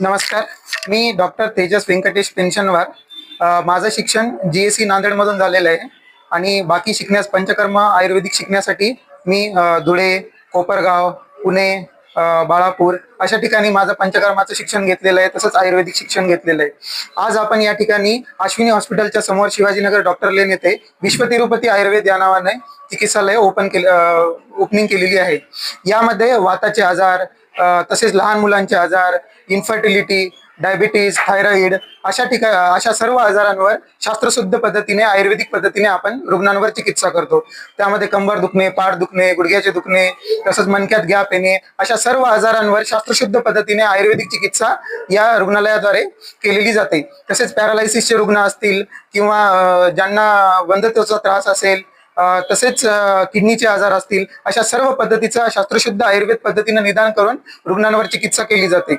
नमस्कार. मी डॉक्टर तेजस व्यंकटेश पेन्शनवार. माझं शिक्षण जी एस सी नांदेडमधून झालेलं आहे. आणि बाकी शिकण्यास पंचकर्म आयुर्वेदिक शिकण्यासाठी मी धुळे कोपरगाव पुणे बाळापूर अशा ठिकाणी माझं पंचकर्माचं शिक्षण घेतलेलं आहे. तसंच आयुर्वेदिक शिक्षण घेतलेलं आहे. आज आपण या ठिकाणी अश्विनी हॉस्पिटलच्या समोर शिवाजीनगर डॉक्टर लेन येथे विश्व तिरुपती आयुर्वेद या नावाने चिकित्सालय ओपन केले ओपनिंग केलेली आहे. यामध्ये वाताचे आजार तसेच लहान मुलांचे आजार इन्फर्टिलिटी डायबिटीज थायरॉइड अशा ठिका अशा सर्व आजारांवर शास्त्रशुद्ध पद्धतीने आयुर्वेदिक पद्धतीने आपण रुग्णांवर चिकित्सा करतो. त्यामध्ये कंबर दुखणे पाठ दुखणे गुडघ्याचे दुखणे तसंच मणक्यात गॅप येणे अशा सर्व आजारांवर शास्त्रशुद्ध पद्धतीने आयुर्वेदिक चिकित्सा या रुग्णालयाद्वारे केलेली जाते. तसेच पॅरालायसिसचे रुग्ण असतील किंवा ज्यांना वंधत्वाचा त्रास असेल तसेच किडनीचे आजार असतील अशा सर्व पद्धतीचा शास्त्रशुद्ध आयुर्वेद पद्धतीने निदान करून रुग्णांवर चिकित्सा केली जाते.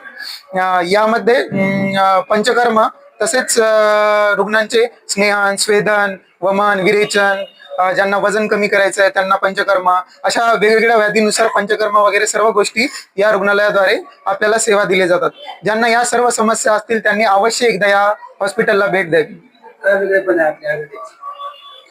यामध्ये पंचकर्म तसेच रुग्णांचे स्नेहन स्वेदन वमन विरेचन ज्यांना वजन कमी करायचं आहे त्यांना पंचकर्म अशा वेगवेगळ्या व्याधीनुसार पंचकर्म वगैरे सर्व गोष्टी या रुग्णालयाद्वारे आपल्याला सेवा दिल्या जातात. ज्यांना या सर्व समस्या असतील त्यांनी अवश्य एकदा या हॉस्पिटलला भेट द्यावी.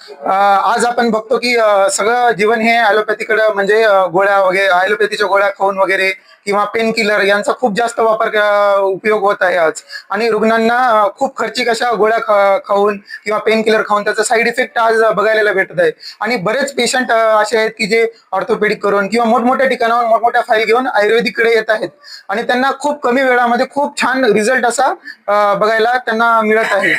आज आपण बघतो की सगळं जीवन हे ॲलोपॅथीकडे म्हणजे गोळ्या वगैरे ॲलोपॅथीच्या गोळ्या खाऊन वगैरे किंवा पेन किलर यांचा खूप जास्त वापर उपयोग होत आहे आज. आणि रुग्णांना खूप खर्चिक अशा गोळ्या खाऊन किंवा पेन किलर खाऊन त्याचा साईड इफेक्ट आज बघायला भेटत आहे. आणि बरेच पेशंट असे आहेत की जे ऑर्थोपेडिक करून किंवा मोठमोठ्या ठिकाणावर मोठमोठ्या फाईल घेऊन आयुर्वेदिककडे येत आहेत. आणि त्यांना खूप कमी वेळामध्ये खूप छान रिझल्ट असा बघायला त्यांना मिळत आहे.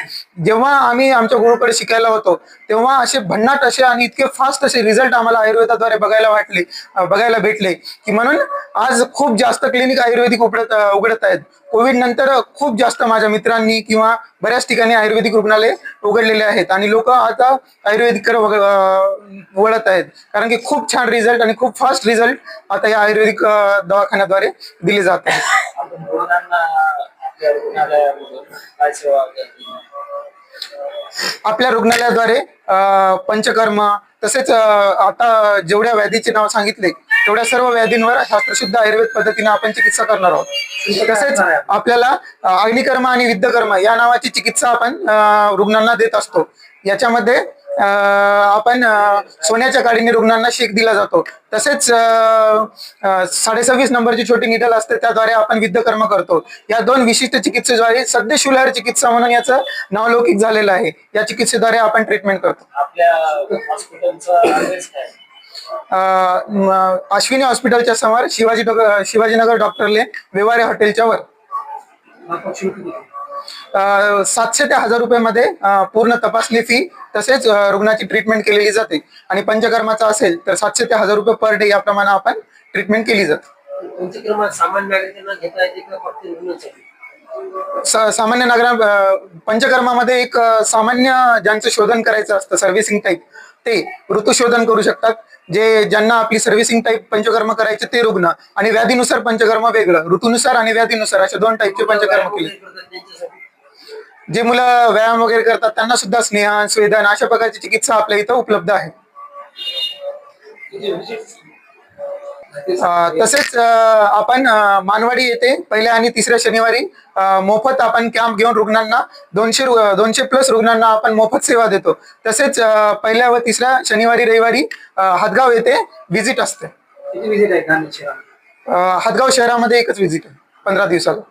जेव्हा आम्ही आमच्या गुरुकडे शिकायला होतो तेव्हा असे भन्नाट असे आणि इतके फास्ट असे रिझल्ट आम्हाला आयुर्वेदाद्वारे बघायला वाटले बघायला भेटले की म्हणून आज खूप जास्त क्लिनिक आयुर्वेदिक उघडत उघडत आहेत. कोविड नंतर खूप जास्त माझ्या मित्रांनी किंवा बऱ्याच ठिकाणी आयुर्वेदिक रुग्णालय उघडलेले आहेत. आणि लोक आता आयुर्वेदिककडे वळत आहेत. कारण की खूप छान रिझल्ट आणि खूप फास्ट रिझल्ट आता या आयुर्वेदिक दवाखान्याद्वारे दिले जात आहेत. आपल्या रुग्णालयाद्वारे पंचकर्म तसेच आता जेवढ्या व्याधीचे नाव सांगितले तेवढ्या सर्व व्याधींवर शास्त्रशुद्ध आयुर्वेद पद्धतीने आपण चिकित्सा करणार आहोत. तसेच आपल्याला अग्निकर्म आणि विद्धकर्म या नावाची चिकित्सा आपण रुग्णांना देत असतो. याच्यामध्ये आपण सोन्याच्या काडीने रुग्णांना शेक दिला जातो. तसेच साडेसव्वीस नंबरची छोटी निडल असते त्याद्वारे आपण विद्धकर्म करतो. या दोन विशिष्ट चिकित्सेद्वारे सध्या शुलर चिकित्सा म्हणून याचं नाव लौकिक झालेलं आहे. या चिकित्सेद्वारे आपण ट्रीटमेंट करतो. आपल्या हॉस्पिटलचा अश्विनी हॉस्पिटलच्या समोर शिवाजी शिवाजीनगर डॉक्टरले व्यवहारे हॉटेलच्या वर. सातशे ते हजार रुपयामध्ये पूर्ण तपासणी फी तसेच रुग्णाची ट्रीटमेंट केलेली जाते. आणि पंचकर्माचा असेल तर सातशे ते हजार रुपये पर डे याप्रमाणे आपण ट्रीटमेंट केली जाते. सामान्य नागरिकांना पंचकर्मामध्ये एक सामान्य ज्यांचं शोधन करायचं असतं सर्व्हिसिंग टाईप ते ऋतुशोधन करू शकतात. जे ज्यांना आपली सर्व्हिसिंग टाईप पंचकर्म करायचे ते रुग्ण आणि व्याधीनुसार पंचकर्म वेगळं. ऋतूनुसार आणि व्याधीनुसार अशा दोन टाईपचे पंचकर्म केले. जे मुलं व्यायाम वगैरे करतात त्यांना सुद्धा स्नेहान स्वेदन अशा प्रकारची चिकित्सा आपल्या इथं उपलब्ध आहे. तसेच आपण मानवाडी येथे पहिल्या आणि तिसऱ्या शनिवारी मोफत आपण कॅम्प घेऊन रुग्णांना दोनशे दोनशे प्लस रुग्णांना आपण मोफत सेवा देतो. तसेच पहिल्या व तिसऱ्या शनिवारी रविवारी हदगाव येथे व्हिजिट असते. आहे हदगाव शहरामध्ये एकच व्हिजिट आहे पंधरा दिवसाला.